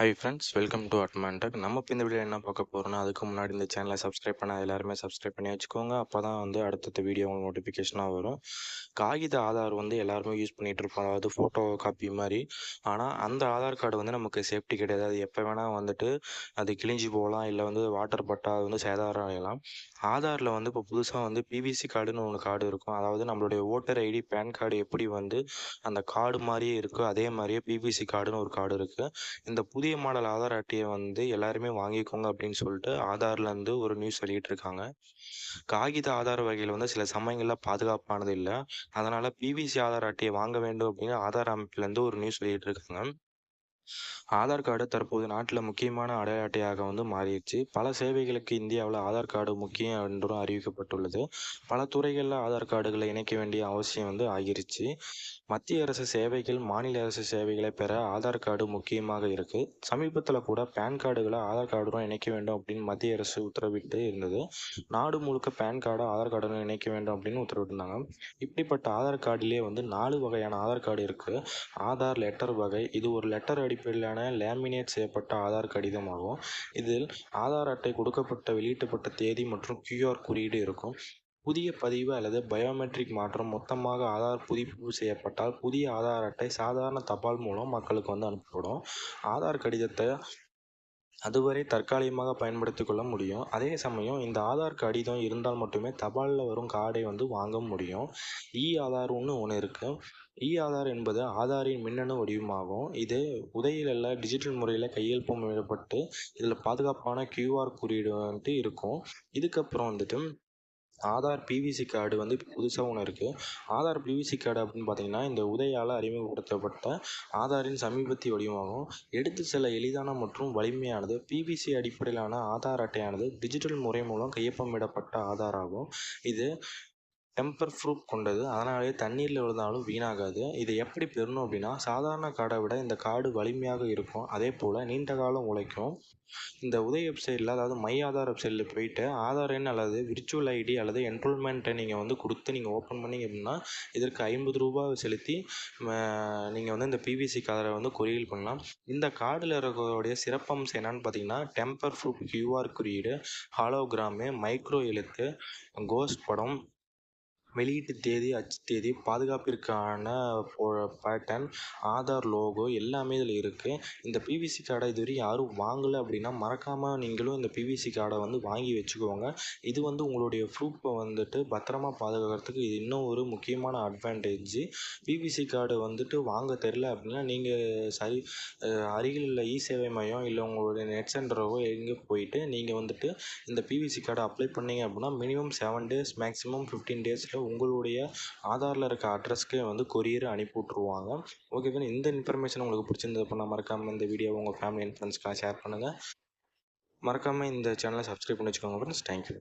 Hi friends welcome to Admantech நம்ம இப்போ இந்த வீடியோ என்ன பார்க்க போகிறோம்னா அதுக்கு முன்னாடி இந்த சேனலை சப்ஸ்கிரைப் பண்ண எல்லாருமே சப்ஸ்கிரைப் பண்ணி வச்சுக்கோங்க. அப்போ தான் வந்து அடுத்தடுத்த வீடியோ உங்களுக்கு நோட்டிஃபிகேஷனாக வரும். காகித ஆதார் வந்து எல்லாருமே யூஸ் பண்ணிகிட்டு இருப்போம். அதாவது ஃபோட்டோ காப்பி மாதிரி. ஆனால் அந்த ஆதார் கார்டு வந்து நமக்கு சேஃப்டி கிடையாது. அது எப்போ வேணால் வந்துட்டு அது கிழிஞ்சு போகலாம். இல்லை வந்து வாட்டர் பட்டா அது வந்து சேதாரம் அடையலாம் ஆதாரில் வந்து இப்போ புதுசாக வந்து பிவிசி கார்டுன்னு ஒன்று கார்டு இருக்கும். அதாவது நம்மளுடைய ஓட்டர் ஐடி பேன் கார்டு எப்படி வந்து அந்த கார்டு மாதிரியே இருக்கோ அதே மாதிரியே பிவிசி கார்டுன்னு ஒரு கார்டு இருக்குது இந்த புதிய மாடல் ஆதார் அட்டையை வந்து எல்லாருமே வாங்கிக்கோங்க அப்படின்னு சொல்லிட்டு ஆதார்லேருந்து ஒரு நியூஸ் வெளியிட்டிருக்காங்க. காகித ஆதார் வகையில் வந்து சில சமயங்களில் பாதுகாப்பானது இல்லை. அதனால் பிவிசி ஆதார் அட்டையை வாங்க வேண்டும் அப்படின்னு ஆதார் அமைப்புலேருந்து ஒரு நியூஸ் வெளியிட்டிருக்காங்க. ஆதார் கார்டு தற்போது நாட்டில் முக்கியமான அடையாட்டையாக வந்து மாறிடுச்சு. பல சேவைகளுக்கு இந்தியாவில் ஆதார் கார்டு முக்கியம் என்றும் அறிவிக்கப்பட்டுள்ளது. பல துறைகளில் ஆதார் கார்டுகளை இணைக்க வேண்டிய அவசியம் வந்து ஆகிருச்சு. மத்திய அரசு சேவைகள் மாநில அரசு சேவைகளை பெற ஆதார் கார்டு முக்கியமாக இருக்குது சமீபத்தில் கூட பேன் கார்டுகளை ஆதார் கார்டுடன் இணைக்க வேண்டும் அப்படின்னு மத்திய அரசு உத்தரவிட்டு இருந்தது. நாடு முழுக்க பேன் கார்டு ஆதார் கார்டுடன் இணைக்க வேண்டும் அப்படின்னு உத்தரவிட்டிருந்தாங்க. இப்படிப்பட்ட ஆதார் கார்டிலே வந்து நாலு வகையான ஆதார் கார்டு இருக்குது ஆதார் லெட்டர் வகை இது ஒரு லெட்டர் அடிப்படையிலான லேமினேட் செய்யப்பட்ட ஆதார் கடிதமாகும். இதில் ஆதார் அட்டை கொடுக்கப்பட்ட வெளியிட்டப்பட்ட தேதி மற்றும் கியூஆர் குறியீடு இருக்கும். புதிய பதிவு அல்லது பயோமெட்ரிக் மாற்றம் மொத்தமாக ஆதார் புதுப்பிப்பு செய்யப்பட்டால் புதிய ஆதார் அட்டை சாதாரண தபால் மூலம் மக்களுக்கு வந்து அனுப்பப்படும். ஆதார் கடிதத்தை அதுவரை தற்காலிகமாக பயன்படுத்தி கொள்ள முடியும். அதே சமயம் இந்த ஆதார் கடிதம் இருந்தால் மட்டுமே தபாலில் வரும் கார்டை வந்து வாங்க முடியும். இ ஆதார்னு ஒன்று இருக்குது இ ஆதார் என்பது ஆதாரின் மின்னணு வடிவமாகும். இது உதவியில் டிஜிட்டல் முறையில் கையெழுப்பம் விடப்பட்டு இதில் பாதுகாப்பான கியூஆர் குறியீடு வந்துட்டு இருக்கும். இதுக்கப்புறம் வந்துட்டு ஆதார் பிவிசி கார்டு வந்து இப்போ புதுசாக ஒன்று இருக்குது ஆதார் பிவிசி கார்டு அப்படின்னு பார்த்தீங்கன்னா இந்த உதயால் அறிமுகப்படுத்தப்பட்ட ஆதாரின் சமீபத்திய வடிவமாகும். எடுத்து செல்ல எளிதான மற்றும் வலிமையானது பிவிசி அடிப்படையிலான ஆதார் அட்டையானது டிஜிட்டல் முறை மூலம் கையொப்பமிடப்பட்ட ஆதார் ஆகும் இது டெம்பர் ப்ரூஃப் கொண்டது. அதனாலே தண்ணீரில் விழுந்தாலும் வீணாகாது. இதை எப்படி பெறணும் அப்படின்னா சாதாரண கார்டை விட இந்த கார்டு வலிமையாக இருக்கும். அதே போல் நீண்ட காலம் உழைக்கும். இந்த உதய வெப்சைட்டில் அதாவது மை ஆதார் வெப்சைட்டில் போயிட்டு ஆதார் எண் அல்லது விர்ச்சுவல் ஐடி அல்லது என்ரோல்மெண்ட்டை நீங்கள் வந்து கொடுத்து நீங்கள் ஓப்பன் பண்ணிங்க அப்படின்னா இதற்கு ஐம்பது ரூபா செலுத்தி நீங்கள் வந்து இந்த பிவிசி கார்டை வந்து கொரியல் பண்ணலாம். இந்த கார்டில் இருக்கக்கூடிய சிறப்பம்சம் என்னன்னு பார்த்தீங்கன்னா டெம்பர் ப்ரூஃப் கியூஆர் குறியீடு ஹாலோகிராமு மைக்ரோ எழுத்து கோஸ்ட் படம் வெளியீட்டு தேதி அச்சு தேதி பாதுகாப்பிற்கான பேட்டர்ன் ஆதார் லோகோ எல்லாமே இதில் இருக்குது இந்த பிவிசி கார்டை இதுவரை யாரும் வாங்கலை அப்படின்னா மறக்காமல் நீங்களும் இந்த பிவிசி கார்டை வந்து வாங்கி வச்சுக்கோங்க. இது வந்து உங்களுடைய ப்ரூஃபை வந்துட்டு பத்திரமா பாதுகாக்கிறதுக்கு இது இன்னும் ஒரு முக்கியமான அட்வான்டேஜ் பிவிசி கார்டு வந்துட்டு வாங்க தெரில அப்படின்னா நீங்கள் சரி அருகில் உள்ள இ சேவை மையம் இல்லை உங்களுடைய நெட் சென்டரோ எங்கே போயிட்டு நீங்கள் வந்துட்டு இந்த பிவிசி கார்டை அப்ளை பண்ணீங்க அப்படின்னா minimum seven days maximum fifteen டேஸில் உங்களுடைய ஆதாரில் இருக்க அட்ரஸ்க்கே வந்து கொரியர் அனுப்பி விட்ருவாங்க ஓகே ஃப்ரெண்ட் இந்த இன்ஃபர்மேஷன் உங்களுக்கு பிடிச்சிருந்தது அப்படின்னா மறக்காமல் இந்த வீடியோவை உங்கள் ஃபேமிலி அண்ட் ஃப்ரெண்ட்ஸ்க்கெலாம் ஷேர் பண்ணுங்கள் மறக்காமல் இந்த சேனலை சப்ஸ்கிரைப் பண்ணி வச்சுக்கோங்க ஃப்ரெண்ட்ஸ் தேங்க்யூ